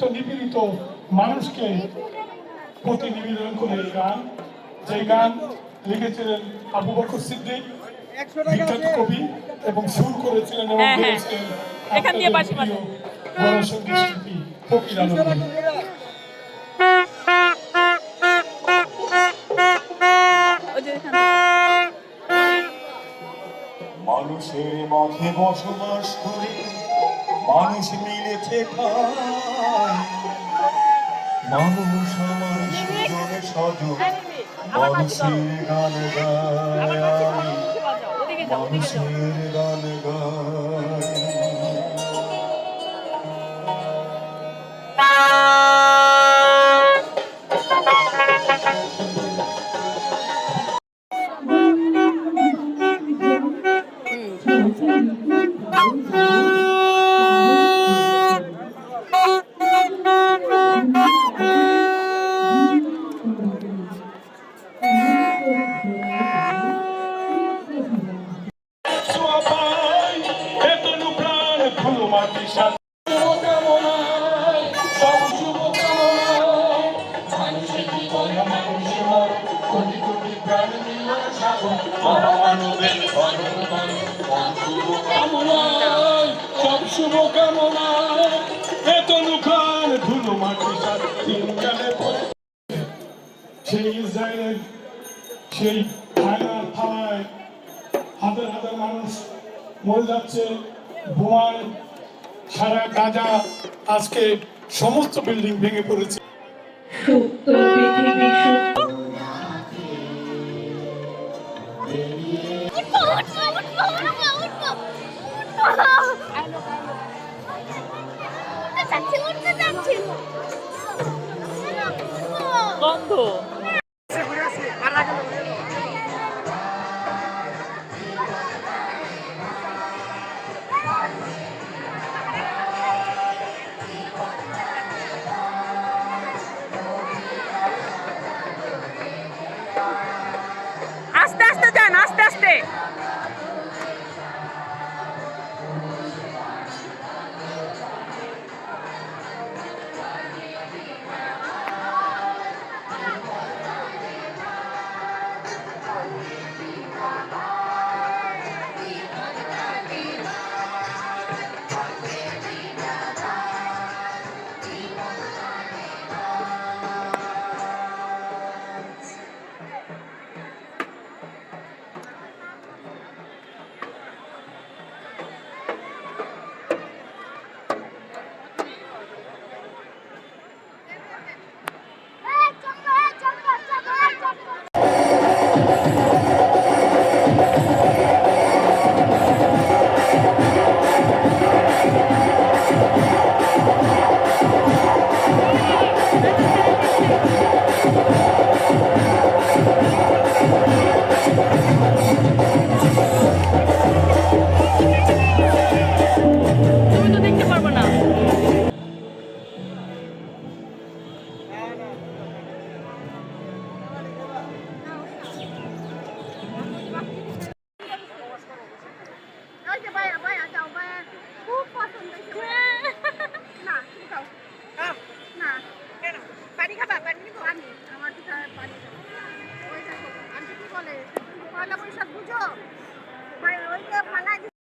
লাঞ্ছিত নিপীড়িত মানুষকে প্রতিনিবেদন করে এই গান। যে গান লিখেছিলেন আবু বকর সিদ্দিক বিখ্যাত কবি এবং সুর করেছিলেন এবং হ্যাঁ, হ্যাঁ। গেয়েছিলেন এখান দিয়ে শিল্পী ফকির আলম। মানুষের মাঝে বসবাস করে। মানুষ মিলেছে মানুষ আমার সুজনে সজন। মানুষের গান গায়। মানুষের গান শুভকামনায়। এতনু প্রাণ ফুল মাটি সাথে সেই ইসরায়েলের সেই হায়নার থানায় হাজার মরে যাচ্ছে। বোমায় সারা গাজা আজকে সমস্ত বিল্ডিং ভেঙে পড়েছে। সুপ্ত আস্তে আস্তে।